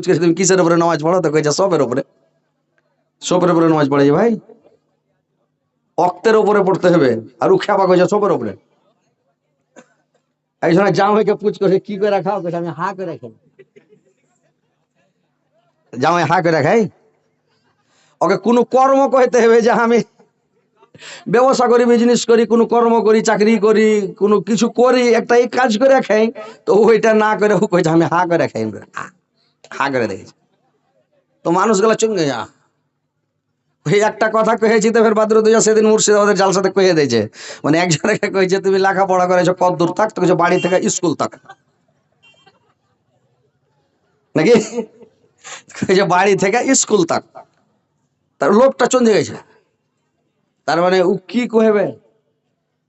পুচকে তুমি কিসের উপরে নামাজ পড়ো? তো সবের উপরে। সবের উপরে নামাজ ভাই, অক্তের উপরে পড়তে হবে। আর সবের উপরে। জামাইকে পুচ করে, কি করে খাও? আমি হা করে খাই। জামাই হা করে খাই ওকে কোনো কর্ম কইতে হবে যে আমি ব্যবসা করি বিজনেস করি, কোনো কর্ম করি, চাকরি করি, কোনো কিছু করি, একটা এই কাজ করে খাই। তো ওইটা না করে ও কইছে, আমি হা করে খাই। হা, হা করে দেখেছি। তো মানুষগুলা চুঙ্গে যা। ওই একটা কথা কহেছি তো ফের বাদরুদ সেদিন মুর্শিদাবাদের জালসাতে কয়ে দিয়েছে। মানে একজনকে কইছে তুমি লেখাপড়া করেছ কত দূর থাক তো বাড়ি থেকে স্কুল থাক। নাকি? কইছে বাড়ি থেকে স্কুল থাক। তার লোকটা চঞ্জে গেছে। তার মানে ও কি কহেবে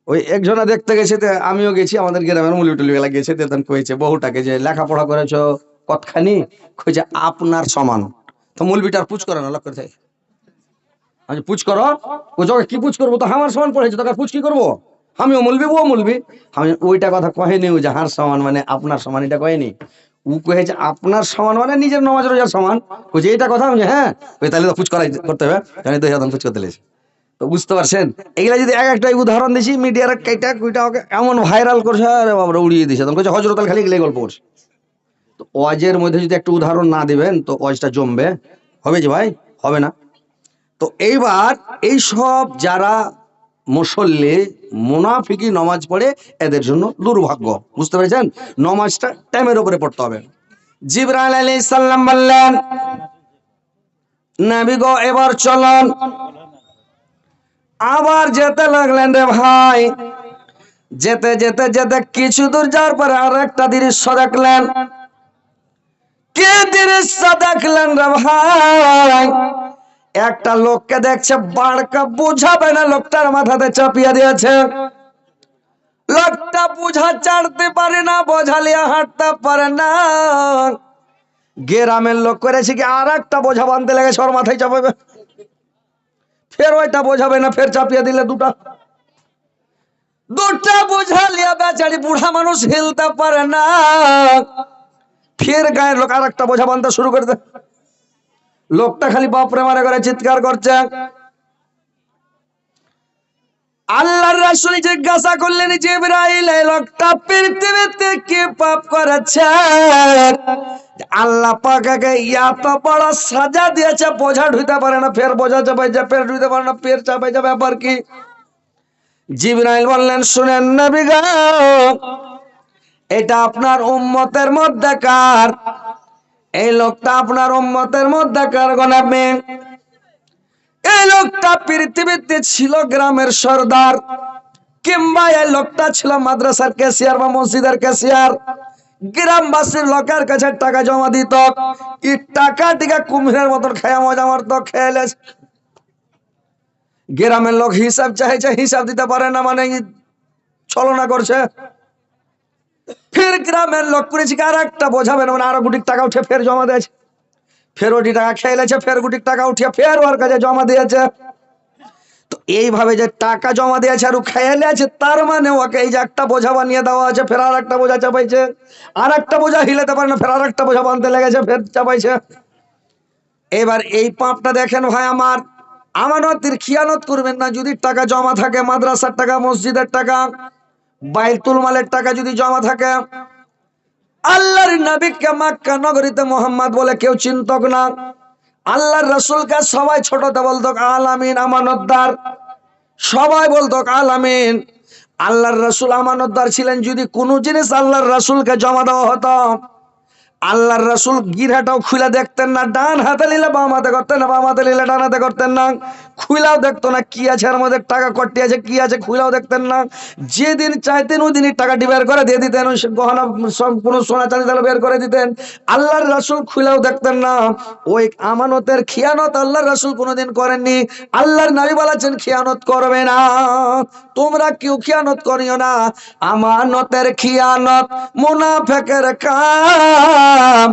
ওই একজনা দেখতে গেছে আমিও গেছি আমাদের গ্রামের মুলি টুলি বেলা গেছে তো তখন কইছে বহুটাকে যে লেখাপড়া করেছ কতখানি কইছে আপনার সমান। তো মুলবিটার পুচ করে না লক্ষ্য করে থাকে। করো। ও তোকে কি পুচ করব, তো আমার সমান পড়েছে তোকে পুচ কি করব? আমিও মুলবি ও মুলবি। আমি ওইটা কথা কহেনি ও যে হার সমান মানে আপনার সমান, এটা কহেনি। ও কহেছে আপনার সমান মানে নিজের নমাজ রোজার সমান। কইছে এইটা কথা, আমি হ্যাঁ ওই তাহলে তো পুচ করাই করতে হবে, জানি তো এখন পুচ করতে লেগেছে। তো বুঝতে পারছেন? এগুলা যদি এক একটা উদাহরণ দিছি, মিডিয়ার কাইটা কুইটা এমন ভাইরাল করছে, আরে বাবা উড়িয়ে দিছে। তখন কইছে হজরত আল খালি এগুলাই গল্প করছে। তো ওয়াজের মধ্যে যদি একটা উদাহরণ না দিবেন, তো ওয়াজটা জমবে। হবে যে ভাই? হবে না। তো এইবার এই সব যারা মুসল্লি, মুনাফিকি নমাজ পড়ে, এদের জন্য দুর্ভাগ্য। বুঝতে পেরেছেন? নমাজটা টাইমের উপরে পড়তে হবে। জিবরাইল আলাইহিস সালাম বললেন, নবী গো, এবার চলন। আবার যেতে লাগলেন রে ভাই। যেতে যেতে যেতে কিছু দূর যাওয়ার পরে আর একটা দৃশ্য দেখলেন। কি দৃশ্য দেখলেন একটা লোককে দেখছে, বাড়কা বুঝাবে না, লোকটার মাথাতে চাপিয়ে দিয়েছে। লোকটা বুঝা চাড়তে পারে না বোঝালিয়া হাঁটতে পারে না। গ্রামের লোক করেছে কি আর একটা বোঝা বানতে লেগেছে ওর মাথায় চাপাবে। ফের ওইটা বোঝাবে না, ফের চাপিয়ে দিলে দুটা। দুটা বোঝালিয়া বেচারি বুড়া মানুষ হিলতে পারে না। ফের গায়ের লোক আর একটা বোঝা বানতে শুরু করে লোকটা খালি বাপরে মারে করে চিৎকার করছে। আল্লাহর রাসূল জিজ্ঞাসা করলেন, জিবরাইল, এই লোকটা পৃথিবীতে কি পাপ করেছে? আল্লাহ পাকাকে এত বড় সাজা দিয়েছে, বোঝা ঢুইতে পারে না, ফের বোঝা চাপাই যা, ফের ঢুইতে পারে না, ফের চাপাই যা ব্যাপার কি? জিবরাইল বললেন, শুনেন নবী গো এটা আপনার উম্মতের মধ্যে কার এই লোকটা আপনার উম্মতের মধ্যে কার গনাবে এই লোকটা পৃথিবীতে ছিল গ্রামের সর্দার। কিংবা এই লোকটা ছিল মাদ্রাসার ক্যাশিয়ার বা মসজিদের ক্যাশিয়ার। গ্রামবাসীর লোকের কাছে টাকা জমা দিত। এই টাকা টিকা কুমিরের মতন খায়া মজা মারত খেলে গ্রামের লোক হিসাব চাইছে, হিসাব দিতে পারে না মানে ই ছলনা করছে। ফের গ্রামের লোক করেছি আর একটা বোঝাবে না মানে আরও গুটির টাকা উঠে ফের জমা দিয়েছে। ফের ওটি টাকা খেয়ে লেছে, ফের গুটির টাকা উঠিয়ে ফের ওর কাছে জমা দিয়েছে। তো এইভাবে যে টাকা জমা দিয়েছে আর ও আছে তার মানে ওকে এই যে একটা বোঝা বানিয়ে দেওয়া আছে, ফের আর একটা বোঝা চাপাইছে। আর একটা বোঝা হিলাতে পারে না, ফের আর একটা বোঝা বানতে লেগেছে, ফের চাপাইছে। এবার এই পাপটা দেখেন ভাই আমার। আমানতের খিয়ানত করবেন না, যদি টাকা জমা থাকে, মাদ্রাসার টাকা, মসজিদের টাকা বাইতুল মালের টাকা যদি জমা থাকে, আল্লাহর নবীকে মক্কা নগরীতে মোহাম্মদ বলে কেউ চিন্তক না। আল্লাহর রসুলকে সবাই ছোটতে বলতো আলামিন আমানতদার। সবাই বলতো আলামিন। আল্লাহর রসুল আমানতদার ছিলেন যদি কোনো জিনিস আল্লাহর রসুলকে জমা দেওয়া হতো। আল্লাহর রসুল গিরাটাও খুলে দেখতেন না ডান হাতে নিলে বাম হাতে করতেন না বাম হাতে নিলে ডান হাতে করতেন না। খুলাও দেখতো না কি আছে এর মধ্যে টাকা কটি আছে, কি আছে খুলাও দেখতেন না। যেদিন চাইতেন ওই দিনই টাকাটি বের করে দিয়ে দিতেন গহনা কোনো সোনা চাঁদি তাহলে বের করে দিতেন। আল্লাহর রসুল খুলেও দেখতেন না। ওই আমানতের খিয়ানত আল্লাহর রসুল কোনোদিন করেননি। আল্লাহর নবী বলেছেন, খিয়ানত করবে না। তোমরা কেউ খিয়ানত করিও না। আমানতের খিয়ানত মুনাফেকের কাম।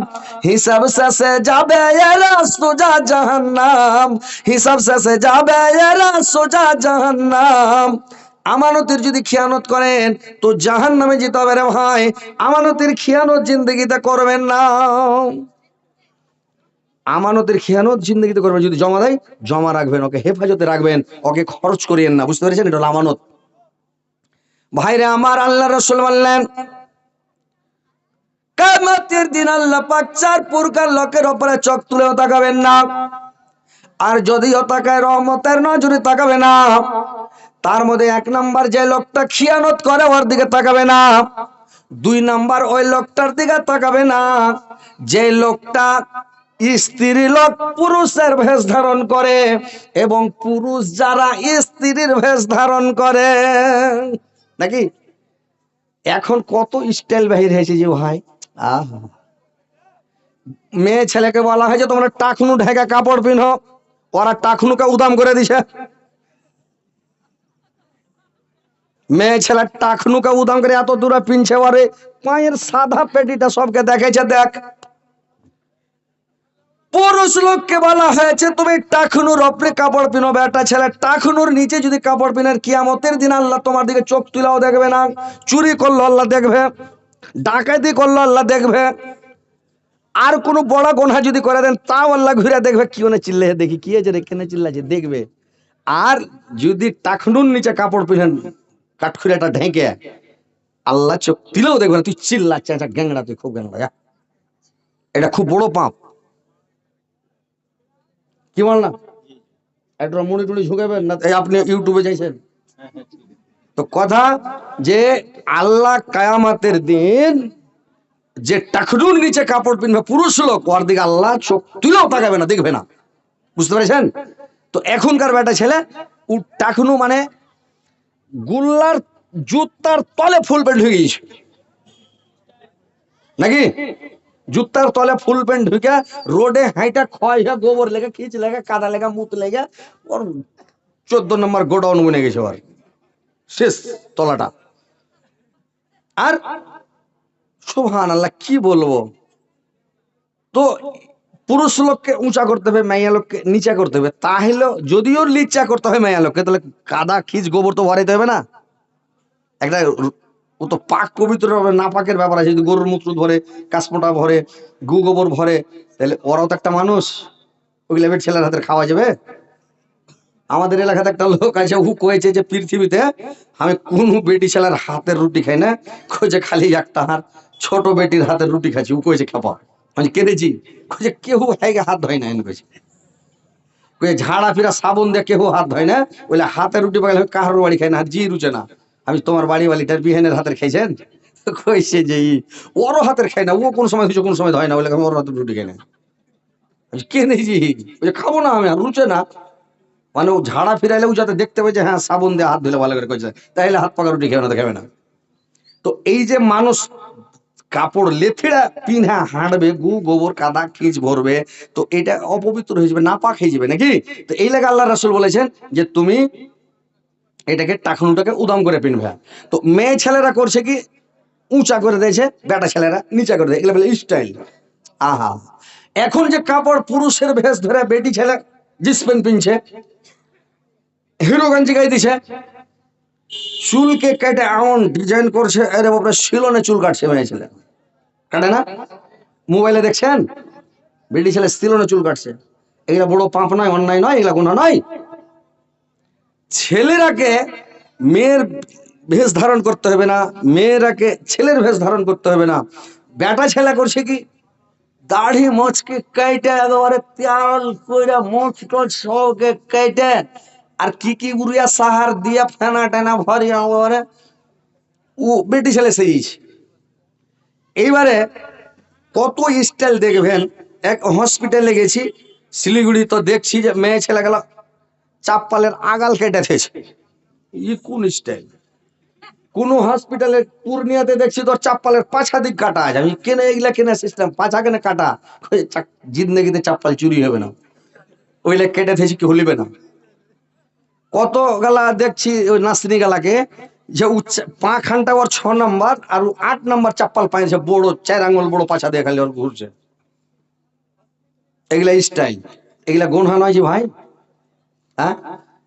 হিসাব শেষে যাবে এরা সোজা জাহান্নাম। হিসাব শেষে যাবে সোজা জাহান্নাম। আমানতের যদি খিয়ানত করেন, তো জাহান নামে যেতে হবে রে ভাই। আমানতের খিয়ানত জিন্দগিতে করবেন না। আমানতের খেয়ানত জিন্দগিতে করবেন যদি জমা দেয়, জমা রাখবেন, ওকে হেফাজতে রাখবেন, ওকে খরচ করিয়েন না। বুঝতে পেরেছেন? এটা আমানত। ভাইরে আমার আল্লাহ রসুল বললেন কামাতের দিন আল্লাহ পাক প্রকার লোকের ওপরে চোখ তুলেও তাকাবেন না। আর যদিও তাকায় রহমতের নজরে তাকাবে না, তার মধ্যে এক নাম্বার যে লোকটা খিয়ানত করে ওর দিকে তাকাবে না, দুই নাম্বার ওই লোকটার দিকে তাকাবে না, যে লোকটা স্ত্রী লোক পুরুষের ভেষ ধারণ করে এবং পুরুষ যারা স্ত্রীর ভেষ ধারণ করে। নাকি? এখন কত স্টাইল বাহির হয়েছে যে ভাই। আহা। মেয়ে ছেলেকে বলা হয় যে তোমরা টাকনু ঢেকা কাপড় পিনো। ওরা টাকনুকে উদাম করে দিছে। মেয়ে ছেলে টাকনুকে উদাম করে এত দূরে পিনছে ওরে। পায়ের সাদা পেটিটা সবকে দেখেছে, দেখ। পুরুষ লোককে বলা হয়েছে, তুমি টাকনুর ওপরে কাপড় পিনো বেটা ছেলে। টাকনুর নিচে যদি কাপড় পিনের কিয়ামতের দিন আল্লাহ তোমার দিকে চোখ তুলাও দেখবে না। চুরি করল আল্লাহ দেখবে। ডাকাতি করল আল্লাহ দেখবে। আর কোনো বড় গোনা যদি করে দেন, তাও আল্লাহ ঘুরে দেখবে কি ওনে চিল্লে, দেখি কি আছে রে, কেনে চিল্লাছে, দেখবে। আর যদি টাকনুর নিচে কাপড় পিনেন কাঠখুরিয়াটা ঢেকে, আল্লাহ চোখ দিলেও দেখবে না, তুই চিল্লাচ্ছে আচ্ছা গ্যাংড়া, তুই খুব গ্যাংড়া। এটা খুব বড় পাপ। কি বল না? একটা মনে টুনি ঝুঁকাবেন না? আপনি ইউটিউবে চাইছেন তো কথা যে আল্লাহ কায়ামাতের দিন যে টাকনুর নিচে কাপড় পিনবে পুরুষ লোক, ওর দিকে আল্লাহ চোখ তুলেও তাকাবে না, দেখবে না। বুঝতে পেরেছেন? তো এখনকার বেটা ছেলে টাকনু মানে গুল্লার জুতার তলে ফুল প্যান্ট ঢুকে গেছে নাকি? জুতার তলে ফুল প্যান্ট ঢুকে রোডে হাইটা ক্ষয় গোবর লেগে, খিচ লেগে, কাদা লেগে, মুত লেগে, ওর চোদ্দ নম্বর গোডাউন বনে গেছে ওর। শেষ তলাটা। আর সুহান আল্লাহ কি বলব? তো পুরুষ লোককে উঁচা করতে হবে, মাইয়া লোককে নিচা করতে হবে। তাহলে যদিও লিচা করতে হবে মাইয়া লোককে, তাহলে কাদা, খিচ, গোবর তো ভরাইতে হবে না? একটা ও তো পাক পবিত্র হবে না পাকের ব্যাপার আছে, যদি গরুর মূত্র ধরে কাশমোটা ভরে গু গোবর ভরে, তাহলে ওরাও তো একটা মানুষ। ওই লেবের ছেলের হাতের খাওয়া যাবে? আমাদের এলাকাতে একটা লোক আছে, ও কয়েছে যে পৃথিবীতে আমি কোন বেটি ছেলের হাতের রুটি খাই না কয়েছে খালি একটা হাত ছোট বেটির হাতের রুটি খাচ্ছি ও কয়েছে খাপা। আমি কেঁদেছি? কয়েছে কেউ হাইগে হাত ধয় না? এনে কয়েছে কয়ে ঝাড়া ফিরা সাবন দিয়ে কেউ হাত ধয় না? বলে হাতের রুটি পাইলে কাহার বাড়ি খাই না জি রুচে না। আমি তোমার বাড়ি বাড়িটার বিহানের হাতের খাইছেন? কইছে যে ওরও হাতের খাই না ও কোন সময় কিছু কোন সময় ধয় না? বলে ওর হাতের রুটি খাই না। আমি কেনেছি বলছে, খাব না আমি আর রুচে না। মানে ও ঝাড়া ফিরাইলে ও যাতে দেখতে পাই যে হ্যাঁ সাবুন দিয়ে হাত ধুলে ভালো করে কইছে। তাইলে হাত পাকা রুটি খেয়ে না খাবে না। তো এই যে মানুষ কাপড় লেথিড়া পিনা হাঁটবে গু গোবর কাদা খিচ ভরবে, তো এটা অপবিত্র হয়ে যাবে না পাক হয়ে যাবে নাকি? তো এই লাগে আল্লাহ রাসুল বলেছেন যে তুমি এটাকে টাকনুটাকে উদাম করে পিনবে। তো মেয়ে ছেলেরা করছে কি? উঁচা করে দিয়েছে, বেটা ছেলেরা নিচা করে দেয় এগুলো বলে স্টাইল আহা। এখন যে কাপড় পুরুষের ভেস ধরে বেটি ছেলে জিন্স প্যান্ট পিনছে হিরো গাই দিছে চুলকে কেটে এমন ডিজাইন করছে আরে বাপরে শিলনে চুল কাটছে মেয়ে ছেলে। কাটে না? মোবাইলে দেখছেন? বেটি ছেলে শিলনে চুল কাটছে। এগুলা বড় পাপ নয়, অন্যায় নয় এগুলা গুণা নয়। ছেলেরাকে মেয়ের ভেষ ধারণ করতে হবে না, মেয়েরাকে ছেলের ভেষ ধারণ করতে হবে না। বেটা ছেলে করছে কি? দাড়ি মোচকে কেটে একেবারে তেল কইরা মোচ টোচ সবকে কেটে আর কি কি উড়িয়া সাহার দিয়া ফেনা টেনা ভরিয়া একেবারে ও বেটি ছেলে সেই। এইবারে কত স্টাইল দেখবেন, এক হসপিটালে গেছি, শিলিগুড়ি তো দেখছি যে মেয়ে ছেলে গেল চাপ্পালের আগাল কেটে থেছে ই কোন স্টাইল? কোন হসপিটালে পূর্ণিয়াতে দেখছি তোর চাপ্পালের পাছা দিক কাটা আছে। আমি কেনে এগুলা কেনে সিস্টেম? পাছা কেনে কাটা? জিন্দগিতে চাপ্পাল চুরি হবে না। ওইলে কেটে থেছি কি হলিবে না? কত গালা দেখছি ওই নাসিনী গালাকে, যে পা খানটা ওর ছ নম্বর আর আট নম্বর চাপ্পাল পাইছে বড় চার আঙুল বড় পাছা দিয়ে খালি ওর ঘুরছে। এগুলা স্টাইল এগুলা গুনহা নয় যে ভাই। হ্যাঁ?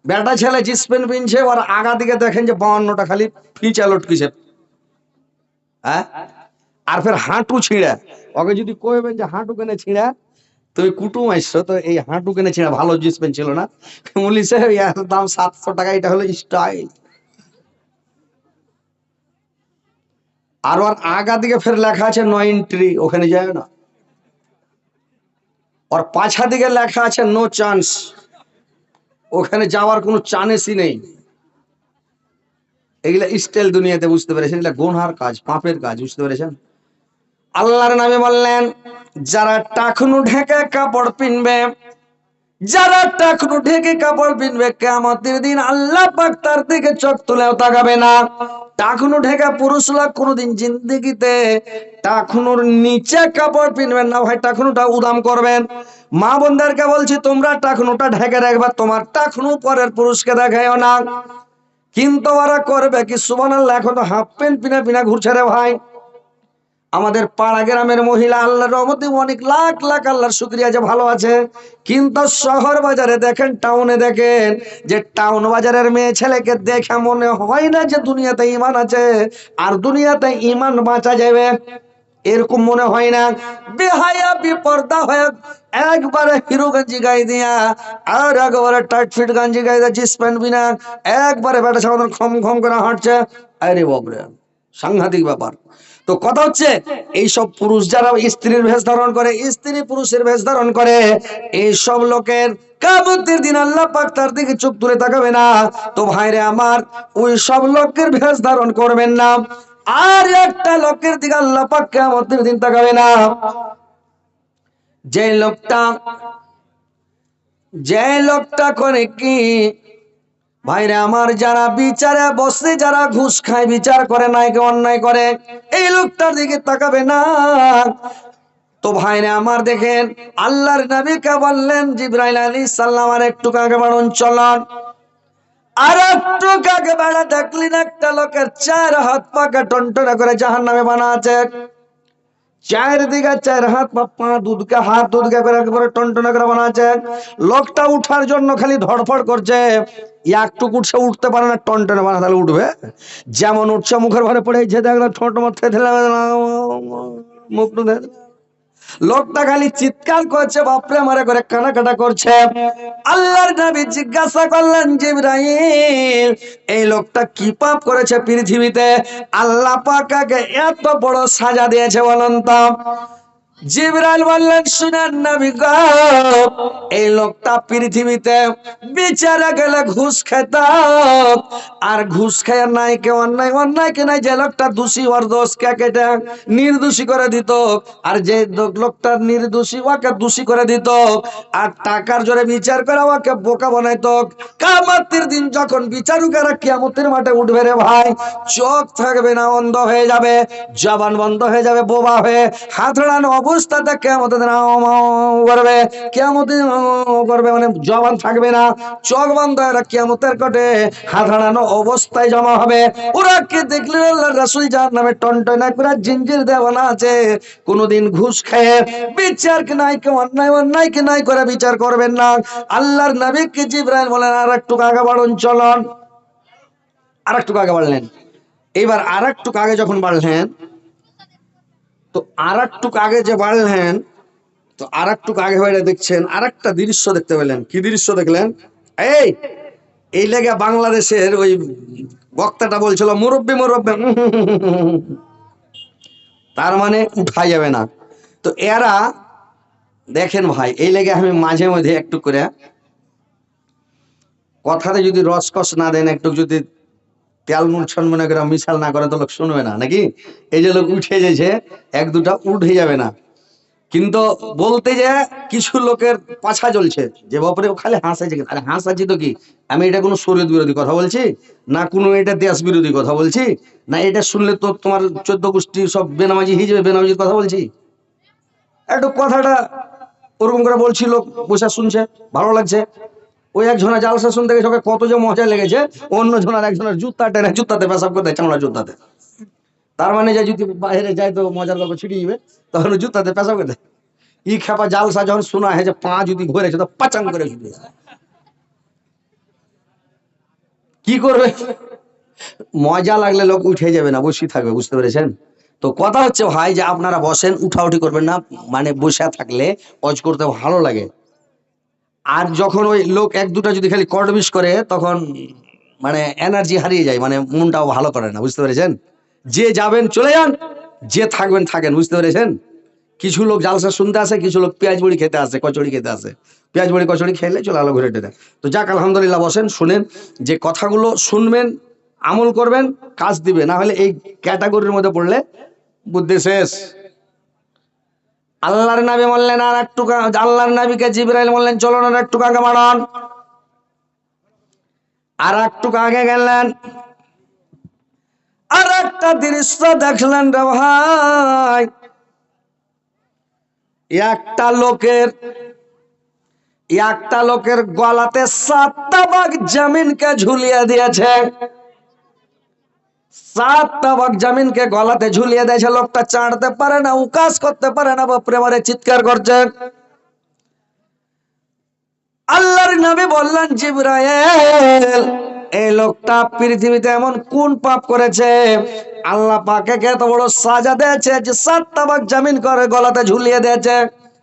বেটা ছেলে জিন্স প্যান্ট পিনছে, ওর আগা দিকে দেখেন যে বাউন্নটা খালি ফিচা লটকিছে। হ্যাঁ? আর ফের হাঁটু ছিঁড়া, ওকে যদি কইবেন যে হাঁটু কেনে ছিঁড়া তুমি কুটুম আসছো তো এই হাঁটু কিনেছি না ভালো জিন্স প্যান্ট ছিল না। বলি, স্যার এর দাম, সাতশো টাকা, এটা হলো স্টাইল আর ওর আগা দিকে ফের লেখা আছে নো এন্ট্রি ওখানে যায় না। ওর পাছা দিকে লেখা আছে নো চান্স ওখানে যাওয়ার কোনো চান্সই নেই। এগুলা স্টাইল দুনিয়াতে বুঝতে পেরেছেন? এগুলা গোনহার কাজ, পাপের কাজ, বুঝতে পেরেছেন? আল্লাহর নামে বললেন যারা টাকনু ঢেকে কাপড় পিনবে, যারা টাকনু ঢেকে কাপড় পিনবে কেমতের দিন আল্লাহ পাক তার দিকে চোখ তুলেও তাকাবে না। টাকনু ঢেকা পুরুষ লোক কোনোদিন জিন্দগিতে টাকনুর নিচে কাপড় পিনবেন না। ভাই, টাকনুটা উদাম করবেন। মা বোনদেরকে বলছি, তোমরা টাকনুটা ঢেকে রাখবা, তোমার টাকনু পরের পুরুষকে দেখাইও না। কিন্তু ওরা করবে কি? সুবহানাল্লাহ, এখন তো হাফ প্যান্ট পিনা পিনা ঘুরছে রে ভাই। আমাদের পাড়া গ্রামের মহিলা আল্লাহর রহমতে অনেক লাখ লাখ আল্লাহর শুক্রিয়া যে ভালো আছে। কিন্তু শহর বাজারে দেখেন, টাউনে দেখেন, যে টাউন বাজারের মেয়ে ছেলেকে দেখে মনে হয় না যে দুনিয়াতে ইমান আছে। আর দুনিয়াতে ইমান বাঁচা যাবে, এরকম মনে হয় না। বেহায়া, বিপর্দা হয়ে একবারে হিরো গঞ্জি গাই দিয়া, আর একবারে টাইট ফিট গঞ্জি গাই দিয়া, জিন্স প্যান্ট বিনা একবারে বেটা সাধারণ খম খম করে হাঁটছে। আরে বাবরে সাংঘাতিক ব্যাপার। তো কথা হচ্ছে, এইসব পুরুষ যারা স্ত্রীর ভেষ ধারণ করে, স্ত্রী পুরুষের ভেষ ধারণ করে, এইসব লোকের কাবতের দিন আল্লাহ পাক তার দিকে চোখ তুলে তাকাবে না। তো ভাইরে আমার ওই সব লোকের ভেষ ধারণ করবেন না। আর একটা লোকের দিকে আল্লাহ পাক কামতের দিন তাকাবে না। যে লোকটা যে লোকটা করে কি ভাইরে আমার যারা বিচারে, বসে যারা ঘুষ খায়, বিচার করে নাইকে অন্যায় করে, এই লোকটার দিকে তাকাবে না। তো ভাইরে আমার দেখেন, আল্লাহর নবীকে বললেন, জিব্রাইল আলী সাল্লাম আর একটু কাকে বাড়ুন, চলন। আর একটু কাকে বেড়া, দেখলি না একটা লোকের চার হাত পাকে টনটনে করে জাহান নামে বানা আছে? চার দিকে চার হাত পা পা, দুধকে হাত, দুধকে করে, একেবারে টনটনে করে বানা আছে। লোকটা উঠার জন্য খালি ধড়ফড় করছে। একটু উঠছে উঠতে পারে না টনটনে বানা তাহলে উঠবে। যেমন উঠছে, মুখের ঘরে পড়ে যে দেখল, ঠোঁট মাথায় ঠেলে মুখ লোকটা খালি চিৎকার করছে, বাপরে, মারে করে কানাকাটা করছে। আল্লাহর নবী জিজ্ঞাসা করলেন, জিব্রাইল, এই লোকটা কি পাপ করেছে পৃথিবীতে? আল্লাহ পাকাকে এত বড় সাজা দিয়েছে বলুন তো জিবরাইল বললেন, শুনেন নবী গো, এই লোকটা পৃথিবীতে বিচারে গেলে ঘুষ খেত আর ঘুষ খেয়ে নাই কে অন্যায় অন্যায় কে নাই যে লোকটা দোষী, ওর দোষকে কেটে নির্দোষী করে দিত আর যে লোকটা নির্দোষী, ওকে দোষী করে দিত আর টাকার জোরে বিচার করে ওকে বোকা বানাইতো। কামাতের দিন যখন বিচারুকেরা কিয়ামতের মাঠে উঠবে রে ভাই, চোখ থাকবে না, অন্ধ হয়ে যাবে, জবান বন্ধ হয়ে যাবে, বোবা হয়ে হাত হারানো অবস্থাতে কেমতে করবে? কেমতে করবে? মানে জবান থাকবে না। চোখ বন্ধ হয়ে কেমতের কটে হাত হারানো অবস্থায় জমা হবে। ওরা কে দেখলে? রাসুল যার নামে টনটনা করে জিঞ্জির দেওয়ানা আছে। কোনোদিন ঘুষ খেয়ে বিচার কি নাই কে অন্যায় অন্যায় কি নাই করে বিচার করবেন না। আল্লাহর নবী কে জিব্রাইল বলেন আর একটু আগে বাড়ুন, চলন। আর একটু আগে বাড়লেন? এবার আর একটু আগে যখন বাড়লেন? তো আর একটু আগে যে বাড়লেন, তো আর একটু আগে বাইরে দেখছেন আর একটা দৃশ্য দেখতে পেলেন। কি দৃশ্য দেখলেন? এই এই লেগে বাংলাদেশের ওই বক্তাটা বলছিল, মুরব্বী মুরব্বী। তার মানে উঠা যাবে না। তো এরা, দেখেন ভাই, এই লেগে আমি মাঝে মধ্যে একটু করে কথাতে যদি রসকস না দেন, একটু যদি তেল নুন মনে করে মিশাল না করে তো লোক শুনবে না, নাকি? এই যে লোক উঠে যাচ্ছে এক দুটা উঠে যাবে না। কিন্তু বলতে যে কিছু লোকের পাছা চলছে যে বাপরে ও খালি হাসাইছে আরে হাসাচ্ছি তো কি? আমি এটা কোনো শরীর বিরোধী কথা বলছি? না কোনো এটা দেশ বিরোধী কথা বলছি? না এটা শুনলে তো তোমার চোদ্দ গোষ্ঠী সব বেনামাজি হয়ে যাবে বেনামাজির কথা বলছি? একটু কথাটা ওরকম করে বলছি লোক, বসে শুনছে, ভালো লাগছে। ওই একজনের জালসা শুনতে গেছে ওকে কত যে মজা লেগেছে অন্য জনের একজনের জুতা টেনে জুতাতে পেশাব করতে চামড়া জুতাতে। তার মানে যে যদি বাইরে যায় তো মজার গল্প ছিটিয়ে যাবে তখন জুতাতে পেশাব করতে। ই খেপা জালসা যখন শোনা হয় যে পা যদি ঘুরেছে তো পাচাং করে কি করবে? মজা লাগলে লোক উঠে যাবে না, বসে থাকবে, বুঝতে পেরেছেন? তো কথা হচ্ছে ভাই যে আপনারা বসেন, উঠাউঠি করবেন না মানে বসে থাকলে অজ করতে ভালো লাগে। আর যখন ওই লোক এক দুটা যদি খালি কটবিস করে, তখন মানে এনার্জি হারিয়ে যায় মানে মনটাও ভালো করে না, বুঝতে পেরেছেন? যে যাবেন চলে যান, যে থাকবেন থাকেন, বুঝতে পেরেছেন? কিছু লোক জালসা শুনতে আসে, কিছু লোক পেঁয়াজ বড়ি খেতে আসে, কচুরি খেতে আসে। পেঁয়াজ বড়ি কচুরি খেলে চলে আলো ঘুরে টেনে। তো যাক, আলহামদুলিল্লাহ, বসেন, শুনেন, যে কথাগুলো শুনবেন, আমল করবেন, কাজ দিবে না হলে এই ক্যাটাগরির মধ্যে পড়লে বুদ্ধি শেষ। আল্লাহর নাবি বললেন, আর একটু আল্লাহর নাবিকে জিবরাইল বললেন, চলো না একটু আগে বাড়ান। আর একটু আগে গেলেন। আর একটা দৃশ্য দেখলেন রে ভাই। একটা লোকের একটা লোকের গলাতে সাতটা বাঘ জমিনকে ঝুলিয়ে দিয়েছে। পৃথিবীতে এমন কোন পাপ করেছে? আল্লাহ পাকে এত বড় সাজা দিয়েছে যে সাতটা ভাগ জামিন করে গলাতে ঝুলিয়ে দিয়েছে?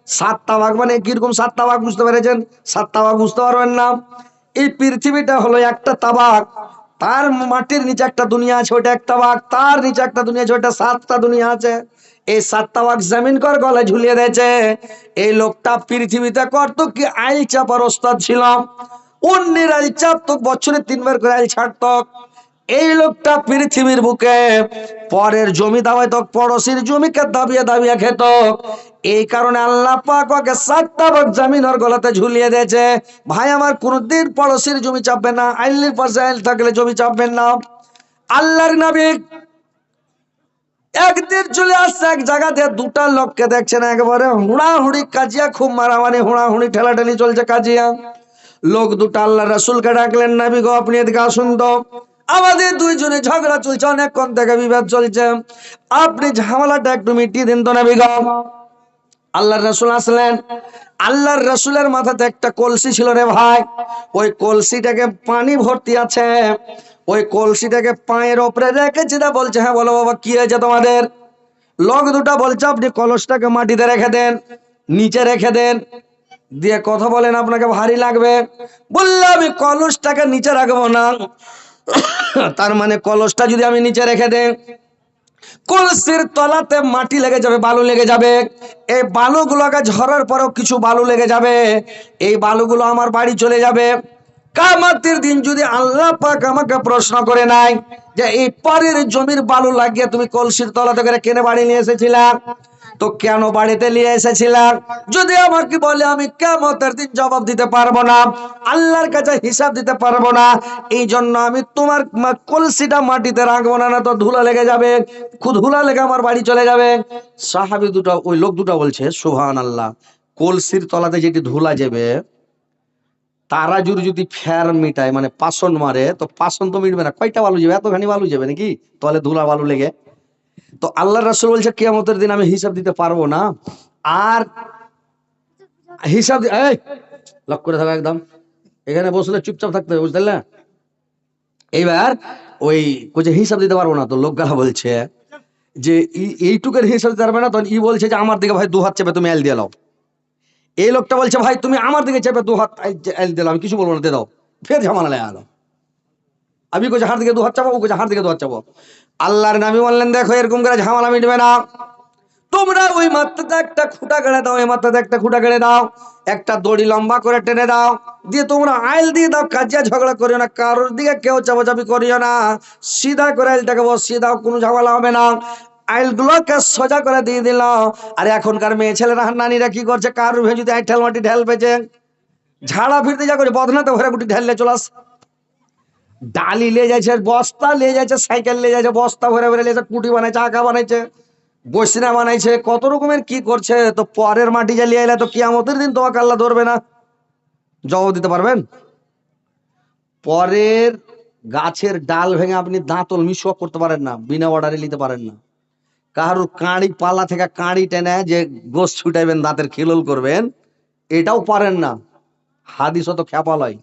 সাতটা ভাগ মানে কীরকম সাতটা ভাগ বুঝতে পেরেছেন? সাতটা ভাগ বুঝতে পারবেন না। এই পৃথিবীটা হলো একটা তাবাক তার মাটির নিচে একটা দুনিয়া আছে ওটা একটা বাঘ। তার নিচে একটা দুনিয়া আছে ওটা সাতটা দুনিয়া আছে। এই সাতটা বাঘ জামিন কর, গলায় ঝুলিয়ে দিয়েছে। এই লোকটা পৃথিবীতে করতো কি আইল চাপার ওস্তাদ ছিল অন্যের আইল চাপতো বছরে তিনবার করে আইল ছাড়ত এই লোকটা পৃথিবীর বুকে পরের জমি দাবাইত পড়োশির জমিকে দাবিয়ে দাবিয়ে খেত। এই কারণে আল্লাহ পাক ওকে সাতটা ভাগ জামিন ওর গলাতে ঝুলিয়ে দিয়েছে। ভাই, আমার কোনদিন পড়োশির জমি চাপবে না আইলের পাশে থাকলে জমি চাপবেন না। আল্লাহর নবী একদিন চলে আসছে এক জায়গাতে দুটা লোককে দেখছেন একবারে হুড়াহুড়ি কাজিয়া, খুব মারামারি, হুড়াহুড়ি, ঠেলাঠেলি চলছে কাজিয়া। লোক দুটা আল্লাহ রাসুলকে ডাকলেন, নাবি গো, আপনি এদিকে আসুন তো। আমাদের দুইজনে ঝগড়া চলছে অনেকক্ষণ থেকে বিবাদ চলছে। আপনি ঝামেলাটা একটু মিটিয়ে দিন তো নাবি গো আল্লাহর রসুল আসলেন। আল্লাহর রসুলের মাথাতে একটা কলসি ছিল রে ভাই। ওই কলসিটাকে পানি ভর্তি আছে। ওই কলসিটাকে পায়ের ওপরে রেখেছি তা বলছে হ্যাঁ বলো বাবা, কি হয়েছে তোমাদের? লোক দুটা বলছে, আপনি কলসটাকে মাটিতে রেখে দেন, নিচে রেখে দেন। দিয়ে কথা বলেন, আপনাকে ভারী লাগবে। বললে আমি কলসটাকে নিচে রাখব না। তার মানে কলসটা যদি আমি নিচে রেখে দেন কলসির তলাতে মাটি লেগে যাবে, বালু লেগে যাবে। এই বালুগুলোকে ঝরার পরেও কিছু বালু লেগে যাবে। এই বালুগুলো আমার বাড়ি চলে যাবে। কামাতের দিন যদি আল্লাহ পাক আমাকে প্রশ্ন করে নাই যে, এই পরের জমির বালু লাগিয়ে তুমি কলসির তলাতে করে কেনে বাড়ি নিয়ে এসেছিলা? তো কেন বাড়িতে নিয়ে এসেছিলাম? যদি আমাকে বলে আমি কেমতের দিন জবাব দিতে পারব না, আল্লাহর কাছে হিসাব দিতে পারব না এই জন্য আমি তোমার কলসিটা মাটিতে রাখব না না তো ধুলা লেগে যাবে ধুলা লেগে আমার বাড়ি চলে যাবে। সাহাবি দুটো, ওই লোক দুটো বলছে সুহান আল্লাহ কলসির তলাতে যেটি ধুলা যাবে, তারা যদি যদি ফের মিটায় মানে পাসন মারে, তো পাসন তো মিটবে না, কয়টা বালু যাবে? এতখানি বালু যাবে নাকি? তলে ধুলা বালু লেগে। তো আল্লাহ রাসুল বলছে, কেয়ামতের দিন আমি হিসাব দিতে পারব না। আর হিসাব লক করে থাকো একদম। এখানে বসলে চুপচাপ থাকতে হবে, বুঝতে এইবার ওই কোচে হিসাব দিতে পারব না, তো লোকগালা বলছে যে এইটুকের হিসাব দিতে পারবে না? তখন ই বলছে যে, আমার দিকে ভাই দু হাত চেপে তুমি এল দিয়ে দাও। এই লোকটা বলছে, ভাই, তুমি আমার দিকে চেপে দু হাত এল দিলাম আমি কিছু বলব না, দিয়ে দাও। ফের ঝামেলা লেগে আমি কোচে হাত দিকে দু হাত ও কোচে হাত দিকে দু হাত চাপো আল্লাহর নামে বললেন, দেখো, এরকম করে ঝামেলা মিটবে না। তোমরা ওই মাত্রাতে একটা খুঁটা গেড়ে দাও, এই মাত্রাতে একটা খুঁটা গেড়ে দাও। একটা দড়ি লম্বা করে টেনে দাও। দিয়ে তোমরা আইল দিয়ে দাও, কাজিয়া ঝগড়া করিও না, কারোর দিকে কেউ চাপাচাপি করিও না। সিধা করে আইলটাকে বসিয়ে দাও কোনো ঝামেলা হবে না। আইলগুলোকে সোজা করে দিয়ে দিল। আর এখনকার মেয়ে ছেলেরা, নানিরা কি করছে? কারোর ভে যদি আইঠাল মাটি ঢেল পেয়েছে। ঝাড়া ফিরতে যা করে, বদনাতে ভরে গুটি ঢেললে চলাস ডালি নিয়ে যাচ্ছে বস্তা নিয়ে যাচ্ছে সাইকেল নিয়ে যাচ্ছে বস্তা ভরে ভরে লেছে কুটি বানাইছে, আঁকা বানাইছে, বসিনা বানাইছে, কত রকমের কি করছে, তো পরের মাটি জ্বালিয়ে এলে তো কিয়ামতের দিন তোমাকে আল্লাহ ধরবে না। জবাব দিতে পারবেন? পরের গাছের ডাল ভেঙে আপনি দাঁতল মিশক করতে পারেন না, বিনা অর্ডারে নিতে পারেন না। কারোর কাঁড়ি পালা থেকে কাঁড়ি টেনে যে গোস ছুটাইবেন, দাঁতের খিলল করবেন, এটাও পারেন না। হাদিস তো খ্যাপালয়।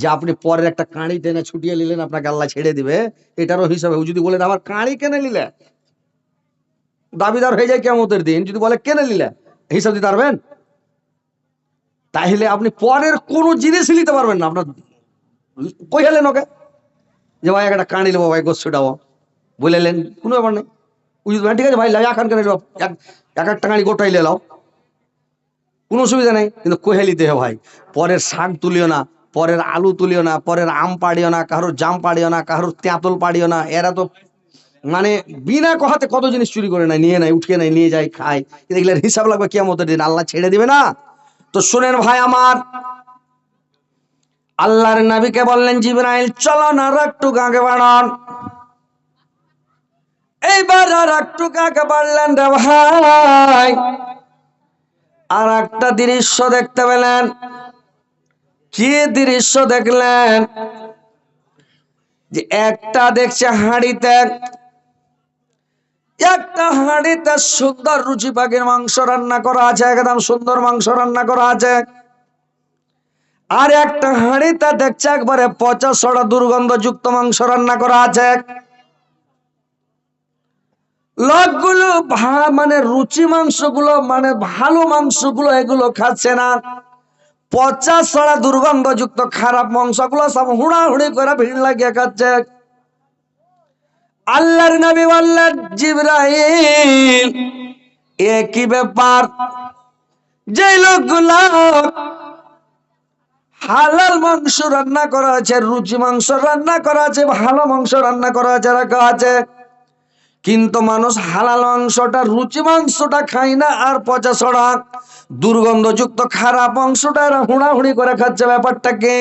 যে আপনি পরের একটা কাঁড়ি টেনে ছুটিয়ে নিলেন, আপনাকে আল্লাহ ছেড়ে দিবে, এটারও হিসাবে। যদি বলেন আমার কাঁড়ি কেনে নিলে? দাবিদার হয়ে যায় কেমতের দিন। যদি বলে, কেনে নিলে? হিসাব দিতে পারবেন? তাহলে আপনি পরের কোনো জিনিসই নিতে পারবেন না। আপনার কই হলেন ওকে? যে, ভাই, একটা কাঁড়ি নেব, ভাই গোস ছুটাবো বলেলেন, কোনো ব্যাপার নেই। ঠিক আছে, ভাই এখন কেন এক এক একটা কাঁড়ি গোটাই লেলাও কোনো অসুবিধা নেই। কিন্তু কোহেলিতে হে ভাই? পরের শাক তুলিও না। পরের আলু তুলিও না, পরের আম পাড়িও না, কারোর জাম পাড়িও না, কারোর তেঁতল পাড়িও না, এরা তো মানে বিনা কথাতে কত জিনিস চুরি করে নেয়, নিয়ে নেয় উঠিয়ে নেয়, নিয়ে যায়, খায়। এগুলোর হিসাব লাগবে কেমতের দিন, আল্লাহ ছেড়ে দিবে না। তো শুনেন ভাই আমার, আল্লাহর নবীকে বললেন, জিবরাইল, চলো না একটু আগে বাড়ান এইবার আর একটু আগে বাড়লেন রে ভাই? আর একটা দৃশ্য দেখতে পেলেন কি দৃশ্য দেখলেন? যে একটা দেখছে হাঁড়িতে, একটা হাঁড়িতে সুন্দর রুচি পাখির মাংস রান্না করা আছে, একদম সুন্দর মাংস রান্না করা আছে। আর একটা হাঁড়িতে দেখছে একবারে পচা সড়া দুর্গন্ধযুক্ত মাংস রান্না করা আছে। লোকগুলো মানে রুচি মাংসগুলো মানে ভালো মাংসগুলো এগুলো খাচ্ছে না। পচা সড়া দুর্গন্ধযুক্ত খারাপ মাংসগুলো সব হুড়াহুড়ি করে ভিড় লাগিয়ে খাচ্ছে। আল্লাহর নবী বললেন, জিব্রাইল, এ ব্যাপার? যে লোকগুলা হালাল মাংস রান্না করা আছে, রুচি মাংস রান্না করা আছে, ভালো মাংস রান্না করা আছে, রাখা আছে কিন্তু মানুষ হালাল অংশটা, রুচি মাংসটা খায় না আর পচা সড়া। দুর্গন্ধযুক্ত খারাপ অংশটা এরা হুড়াহুড়ি করে খাচ্ছে ব্যাপারটা কি?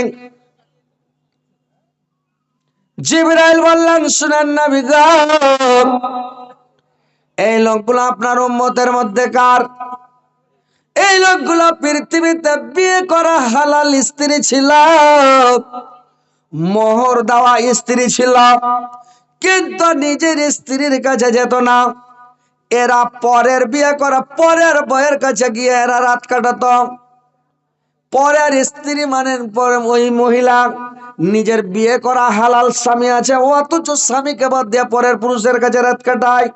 জিবরাইল বললেন, শুনেন না এই লোকগুলো আপনার উম্মতের মধ্যে কার এই লোকগুলো পৃথিবীতে বিয়ে করা হালাল স্ত্রী ছিল, মোহর দেওয়া স্ত্রী ছিল। কিন্তু নিজের স্ত্রীর কাছে যেত না। এরা পরের বিয়ে করা, পরের বয়ের কাছে গিয়ে এরা রাত কাটাতো। পরের স্ত্রী মানে ওই মহিলা, নিজের বিয়ে করা হালাল স্বামী আছে অথচ স্বামীকে বাদ দিয়ে পরের পুরুষের কাছে রাত কাটায়।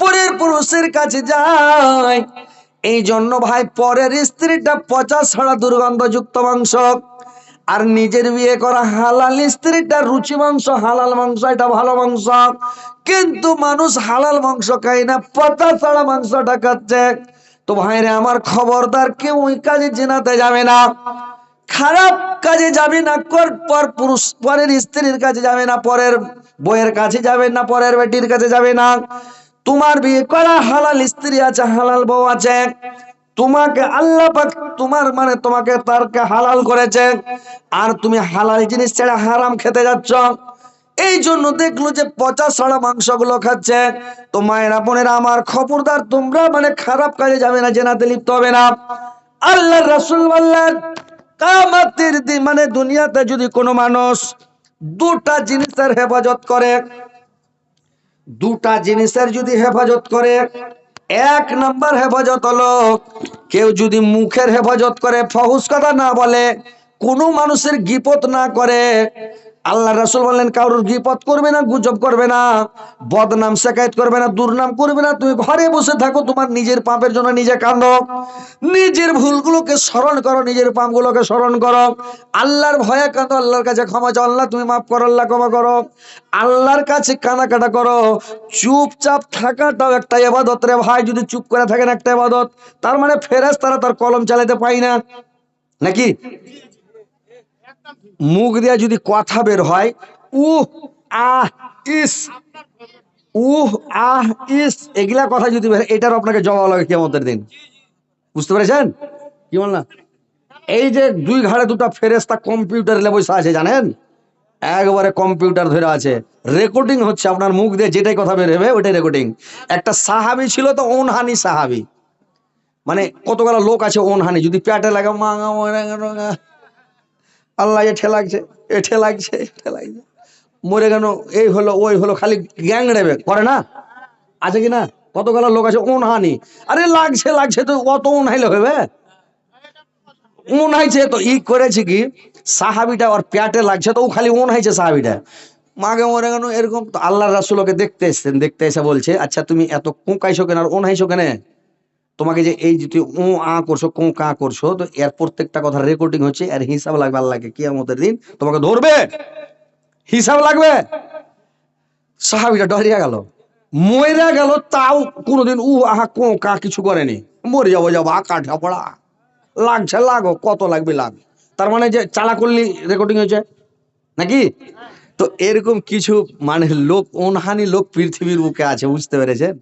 পরের পুরুষের কাছে যায়। এই জন্য ভাই, পরের স্ত্রীটা পচা ছাড়া দুর্গন্ধযুক্ত মাংস। আর নিজের বিয়ে করা হালাল স্ত্রীটা রুচি মাংস, হালাল মাংস, এটা ভালো মাংস। কিন্তু মানুষ হালাল মাংস খায় না, পচা ছাড়া মাংসটা খাচ্ছে। তো ভাইরে, আমার খবরদার কেউ ওই কাজে জেনাতে যাবে না। খারাপ কাজে যাবে না, কর পর পুরুষ, পরের স্ত্রীর কাছে যাবে না, পরের বইয়ের কাছে যাবে না, পরের বেটির কাছে যাবে না। তোমার বিয়ে করা হালাল স্ত্রী আছে, হালাল বউ আছে। তোমাকে আল্লাহ তোমার মানে তোমাকে তারকে হালাল করেছে। আর তুমি হালাল জিনিস ছেড়ে হারাম খেতে যাচ্ছ। এই জন্য দেখল যে পচা সাড়া মাংসগুলো খাচ্ছে। তো মায়েরা বোনেরা আমার খবরদার, তোমরা মানে খারাপ কাজে যাবে না, জেনাতে লিপ্ত হবে না। আল্লাহ রাসুল মানে দুনিয়াতে যদি কোনো মানুষ দুটা জিনিসের হেফাজত করে, দুটা জিনিসের যদি হেফাজত করে এক নম্বর হেফাজত হলো, কেউ যদি মুখের হেফাজত করে ফহুস কথা না বলে, কোনো মানুষের গিপত না করে আল্লাহ রাসুল বললেন, কারোর গিপত করবে না, গুজব করবে না, বদনাম শেখায়ত করবে না, দুর্নাম করবে না, তুমি ঘরে বসে থাকো, তোমার নিজের পাপের জন্য নিজে কাঁদো। নিজের ভুলগুলোকে স্মরণ করো, নিজের পাপগুলোকে স্মরণ করো। আল্লাহর ভয়ে কাঁদো, আল্লাহর কাছে ক্ষমা চাও, আল্লাহ তুমি মাফ করো, আল্লাহ ক্ষমা করো। আল্লাহর কাছে কানাকাটা করো। চুপচাপ থাকাটাও একটা এবাদত রে ভাই, যদি চুপ করে থাকেন একটা এবাদত তার মানে ফেরেস তারা তার কলম চালাতে পাই না। নাকি? মুখ দিয়া যদি কথা বের হয়, উহ, আহ, ইস, উহ, আহ, ইস, এগুলা কথা যদি বের এটার আপনাকে জবাব লাগে কেমতের দিন। বুঝতে পেরেছেন? কি বললাম? এই যে দুই ঘাড়ে দুটো ফেরেস্তা কম্পিউটার বসে আছে, জানেন? একবারে কম্পিউটার ধরে আছে। রেকর্ডিং হচ্ছে আপনার মুখ দিয়ে যেটাই কথা বের হবে ওইটাই রেকর্ডিং। একটা সাহাবি ছিল তো ওনহানি সাহাবি। মানে কতগুলো লোক আছে ওনহানি, যদি প্যাটে লাগে মাঙা। আল্লাহ এঠে লাগছে এ ঠেলাগছে এ ঠেলাগছে মরে গেল, এই হলো, ওই হলো, খালি গ্যাং রেবে করে না? আছে কি না? কতগুলো লোক আছে ওন হানি। আরে লাগছে লাগছে তো, অত ওনহাইলে হবে। উন হাইছে তো, ই করেছে কি, সাহাবিটা ওর প্যাটে লাগছে তো, ও খালি উন হাইছে সাহাবিটা। মাগে মরে গেল, এরকম তো আল্লাহ রাসুল ওকে দেখতে এসছেন, দেখতে এসে বলছে আচ্ছা তুমি এত কোঁকাইছো কেন আর ওন হাইছো কেন? তোমাকে যে এই যে ও আ করছ, কোঁ, কা করছ, তো এর প্রত্যেকটা কথা রেকর্ডিং হচ্ছে, এর হিসাব লাগবে আল্লাহকে কি আমাদের দিন তোমাকে ধরবে। হিসাব লাগবে। সাহাবিটা ডরিয়া গেল। মইরা গেল, তাও কোনোদিন উ, আহা, কো, কা কিছু করেনি। মরে যাব যাব আ আকা ঢাপড়া লাগছে, লাগো, কত লাগবে, লাগ। তার মানে যে চালা করলি রেকর্ডিং হয়েছে, নাকি? তো এরকম কিছু মানে লোক, অনহানি লোক পৃথিবীর বুকে আছে, বুঝতে পেরেছেন?